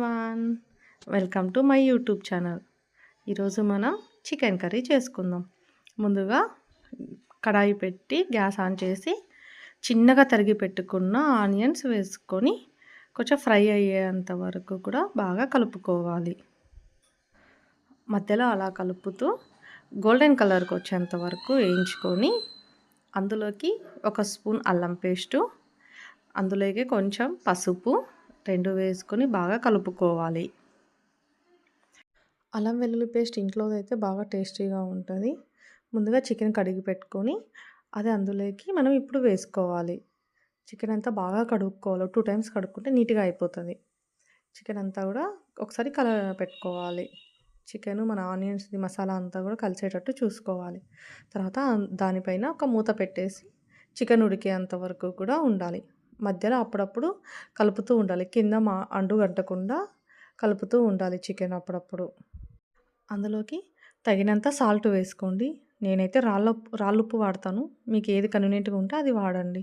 One welcome to my YouTube channel. ఈరోజు మనం chicken curry చేసుకుందాం. ముందుగా కడాయి పెట్టి గ్యాస్ ఆన్ చేసి చిన్నగా తరిగి పెట్టుకున్న ఆనియన్స్ వేసుకొని కొంచెం ఫ్రై అయ్యేంత వరకు కూడా బాగా కలుపుకోవాలి. మధ్యలో అలా కలుపుతూ గోల్డెన్ కలర్కి వచ్చేంత వరకు వేయించుకొని అందులోకి ఒక స్పూన్ అల్లం పేస్టు అందులోకి కొంచెం పసుపు రెండు వేసుకొని బాగా కలుపుకోవాలి. అల్లం వెల్లుల్లి పేస్ట్ ఇంట్లో అయితే బాగా టేస్టీగా ఉంటుంది. ముందుగా చికెన్ కడిగి పెట్టుకొని అది అందులోకి మనం ఇప్పుడు వేసుకోవాలి. చికెన్ అంతా బాగా కడుక్కోవాలి. టూ టైమ్స్ కడుక్కుంటే నీట్గా అయిపోతుంది. చికెన్ అంతా కూడా ఒకసారి కల పెట్టుకోవాలి. చికెన్ మన ఆనియన్స్ మసాలా అంతా కూడా కలిసేటట్టు చూసుకోవాలి. తర్వాత దానిపైన ఒక మూత పెట్టేసి చికెన్ ఉడికేంత వరకు కూడా ఉండాలి. మధ్యలో అప్పుడప్పుడు కలుపుతూ ఉండాలి. కింద మా అండు గంటకుండా కలుపుతూ ఉండాలి చికెన్ అప్పుడప్పుడు. అందులోకి తగినంత సాల్ట్ వేసుకోండి. నేనైతే రాళ్ళ రాళ్ళుప్పు వాడతాను. మీకు ఏది కన్వీనియంట్గా ఉంటే అది వాడండి.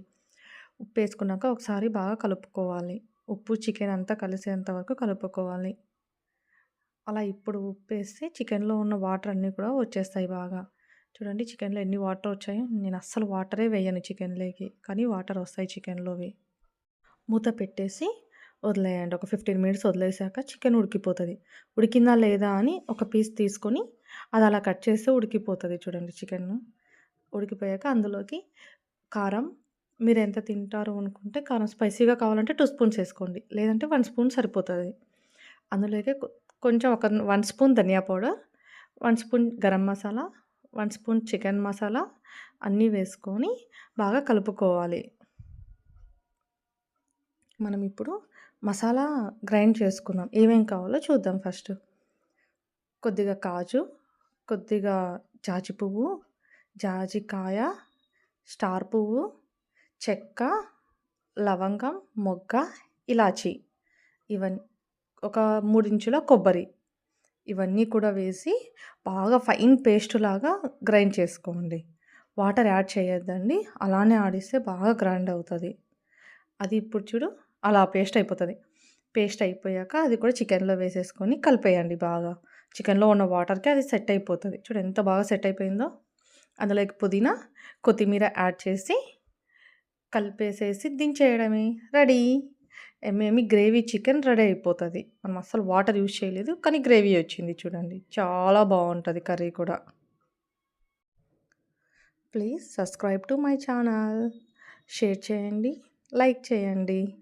ఉప్పు వేసుకున్నాక ఒకసారి బాగా కలుపుకోవాలి. ఉప్పు చికెన్ అంతా కలిసేంత వరకు కలుపుకోవాలి. అలా ఇప్పుడు ఉప్పు వేస్తే చికెన్లో ఉన్న వాటర్ అన్నీ కూడా వచ్చేస్తాయి బాగా. చూడండి చికెన్లో ఎన్ని వాటర్ వచ్చాయో. నేను అస్సలు వాటరే వేయను చికెన్లోకి. కానీ వాటర్ వస్తాయి చికెన్లోవి. మూత పెట్టేసి వదిలేయండి. ఒక ఫిఫ్టీన్ మినిట్స్ వదిలేసాక చికెన్ ఉడికిపోతుంది. ఉడికిందా లేదా అని ఒక పీస్ తీసుకొని అది అలా కట్ చేస్తే ఉడికిపోతుంది చూడండి చికెన్ ఉడికిపోయాక అందులోకి కారం మీరు ఎంత తింటారు అనుకుంటే కారం స్పైసీగా కావాలంటే టూ స్పూన్స్ వేసుకోండి. లేదంటే వన్ స్పూన్ సరిపోతుంది. అందులోకి కొంచెం ఒక వన్ స్పూన్ ధనియా powder one spoon garam masala one spoon chicken masala అన్నీ వేసుకొని బాగా కలుపుకోవాలి. మనం ఇప్పుడు మసాలా గ్రైండ్ చేసుకుందాం. ఏమేం కావాలో చూద్దాం ఫస్ట్. కొద్దిగా కాజు కొద్దిగా జాజి పువ్వు జాజికాయ స్టార్ పువ్వు చెక్క లవంగం మొగ్గ ఇలాచి. ఇవన్నీ ఒక మూడించుల కొబ్బరి. ఇవన్నీ కూడా వేసి బాగా ఫైన్ పేస్ట్ లాగా గ్రైండ్ చేసుకోండి. వాటర్ యాడ్ చేయొద్దండి. అలానే ఆడిస్తే బాగా గ్రైండ్ అవుతుంది. అది ఇప్పుడు చూడు అలా పేస్ట్ అయిపోతుంది. పేస్ట్ అయిపోయాక అది కూడా చికెన్లో వేసేసుకొని కలిపేయండి బాగా. చికెన్లో ఉన్న వాటర్కి అది సెట్ అయిపోతుంది. చూడు ఎంత బాగా సెట్ అయిపోయిందో. అందులోకి పుదీనా కొత్తిమీర యాడ్ చేసి కలిపేసేసి దించేయడమే. రెడీ? ఏమేమి గ్రేవీ చికెన్ రెడీ అయిపోతుంది. మనం అస్సలు వాటర్ యూజ్ చేయలేదు కానీ గ్రేవీ వచ్చింది చూడండి. చాలా బాగుంటుంది కర్రీ కూడా. Please subscribe to my channel. Share చేయండి లైక్ చేయండి.